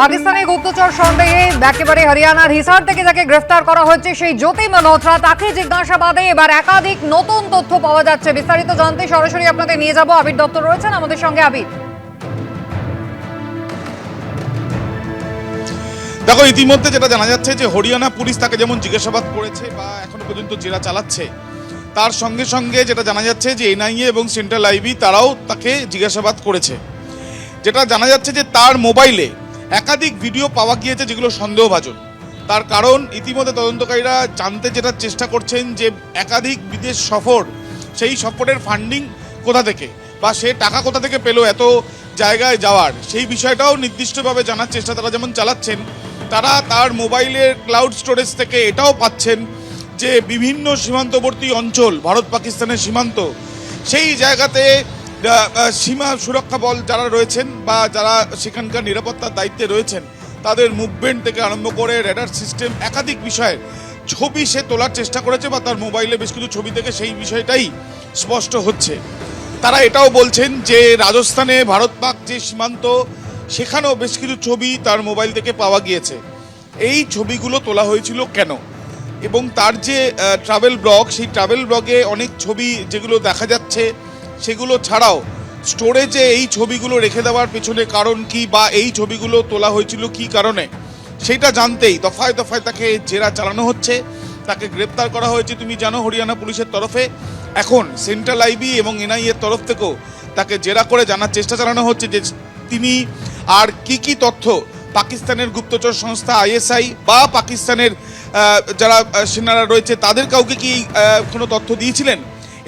পাকিস্তানি গুপ্তচর সন্দেহে একেবারে হরিয়ানার হিসার থেকে যাকে গ্রেফতার করা হয়েছে সেই জ্যোতি মালহোত্রা, তাকে জিজ্ঞাসাবাদে এবার একাধিক নতুন তথ্য পাওয়া যাচ্ছে। বিস্তারিত জানতে সরাসরি আপনাদের নিয়ে যাব। আবির দত্ত রয়েছেন আমাদের সঙ্গে। আবির। দেখো, ইতিমধ্যে যেটা জানা যাচ্ছে যে হরিয়ানা পুলিশ তাকে যেমন জিজ্ঞাসাবাদ করেছে বা এখনও পর্যন্ত জেরা চালাচ্ছে, তার সঙ্গে সঙ্গে যেটা জানা যাচ্ছে যে এনআইএ এবং সেন্ট্রাল আইবি তারাও তাকে জিজ্ঞাসাবাদ করেছে। যেটা জানা যাচ্ছে যে তার মোবাইলে একাধিক ভিডিও পাওয়া গিয়েছে যেগুলো সন্দেহভাজন। তার কারণ ইতিমধ্যে তদন্তকারীরা জানতে যেটা চেষ্টা করছেন যে একাধিক বিদেশ সফর, সেই সফরের ফান্ডিং কোথা থেকে বা সে টাকা কোথা থেকে পেল এত জায়গায় যাওয়ার। সেই বিষয়টাও নির্দিষ্টভাবে জানার চেষ্টা তারা যেমন চালাচ্ছেন, তারা তার মোবাইলের ক্লাউড স্টোরেজ থেকে এটাও পাচ্ছেন যে বিভিন্ন সীমান্তবর্তী অঞ্চল ভারত পাকিস্তানের সীমান্ত, সেই জায়গাতে সীমা সুরক্ষা বল যারা রয়েছেন বা যারা সেখানকার নিরাপত্তার দায়িত্বে রয়েছেন, তাদের মুভমেন্ট থেকে আরম্ভ করে রেডার সিস্টেম একাধিক বিষয়ে ছবি সে তোলার চেষ্টা করেছে বা তার মোবাইলে বেশ কিছু ছবি থেকে সেই বিষয়টাই স্পষ্ট হচ্ছে। তারা এটাও বলছেন যে রাজস্থানে ভারত পাক যে সীমান্ত, সেখানেও বেশ কিছু ছবি তার মোবাইল থেকে পাওয়া গিয়েছে। এই ছবিগুলো তোলা হয়েছিল কেন? এবং তার যে ট্রাভেল ব্লগ সেই ট্রাভেল ব্লগে অনেক ছবি যেগুলো দেখা যাচ্ছে সেগুলো ছাড়াও স্টোরেজে এই ছবিগুলো রেখে দেওয়ার পেছনে কারণ কি বা এই ছবিগুলো তোলা হয়েছিল কি কারণে, সেটা জানতেই দফায় দফায় তাকে জেরা চালানো হচ্ছে। তাকে গ্রেপ্তার করা হয়েছে, তুমি জানো, হরিয়ানা পুলিশের তরফে। এখন সেন্ট্রাল আইবি এবং এনআইএর তরফ থেকেও তাকে জেরা করে জানার চেষ্টা চালানো হচ্ছে যে তিনি আর কি কি তথ্য পাকিস্তানের গুপ্তচর সংস্থা আইএসআই বা পাকিস্তানের যারা সেনারা রয়েছে, তাদের কাউকে কি কোনো তথ্য দিয়েছিলেন?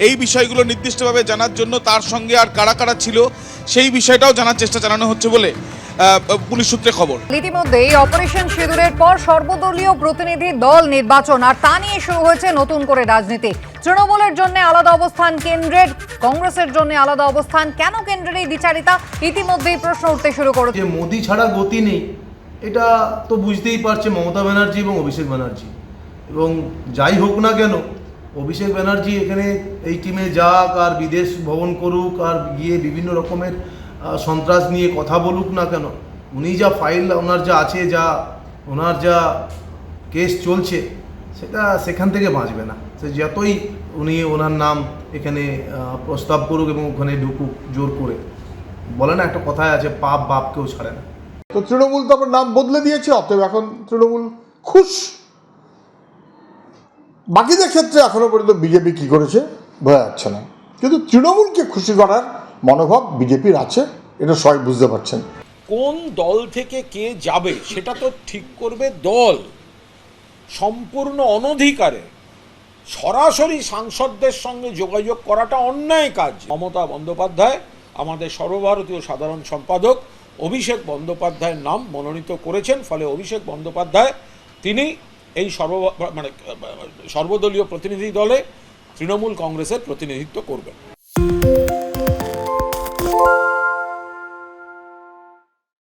এই বিষয়গুলো নির্দিষ্টভাবে জানার জন্য তার সঙ্গে আর কারা কারা ছিল সেই বিষয়টাও জানার চেষ্টা চালানো হচ্ছে বলে পুলিশ সূত্রে খবর। ইতিমধ্যে এই অপারেশন সিঁদুরের পর সর্বদলীয় প্রতিনিধি দল নির্বাচন আর তা নিয়ে শুরু হয়েছে নতুন করে রাজনীতি। তৃণমূলের জন্য আলাদা অবস্থান কেন্দ্রের কংগ্রেসের জন্য আলাদা অবস্থান কেন কেন্দ্রের এই বিচারিতা? ইতিমধ্যেই প্রশ্ন উঠতে শুরু করেছে। যে মোদি ছাড়া গতি নেই এটা তো বুঝতেই পারছে মমতা ব্যানার্জি এবং অভিষেক ব্যানার্জি। এবং যাই হোক না কেন অভিষেক ব্যানার্জি এখানে এই টিমে যাক আর বিদেশ ভ্রমণ করুক আর গিয়ে বিভিন্ন রকমের সন্ত্রাস নিয়ে কথা বলুক না কেন, উনি যা ফাইল ওনার যা আছে, যা ওনার যা কেস চলছে, সেটা সেখান থেকে বাঁচবে না। সে যতই উনি ওনার নাম এখানে প্রস্তাব করুক এবং ওখানে ঢুকুক জোর করে। বলে না, একটা কথায় আছে, পাপ বাপকেও ছাড়ে না। তো তৃণমূল তো আবার নাম বদলে দিয়েছে, অতএব এখন তৃণমূল খুশ। বাকিদের ক্ষেত্রে এখনও পর্যন্ত বিজেপি কি করেছে? বোঝা যাচ্ছে না। কিন্তু তৃণমূলকে খুশি করার মনোভাব বিজেপির আছে, এটা সবাই বুঝতে পারছেন। কোন দল থেকে কে যাবে, সেটা তো ঠিক করবে দল। সম্পূর্ণ অনধিকারে সরাসরি সাংসদদের সঙ্গে যোগাযোগ করাটা অন্যায় কাজ। মমতা বন্দ্যোপাধ্যায়, আমাদের সর্বভারতীয় সাধারণ সম্পাদক অভিষেক বন্দ্যোপাধ্যায়ের নাম মনোনীত করেছেন, ফলে অভিষেক বন্দ্যোপাধ্যায়, তিনি এই সর্ব মানে সর্বদলীয় প্রতিনিধি দলে তৃণমূল কংগ্রেসের প্রতিনিধিত্ব করবেন।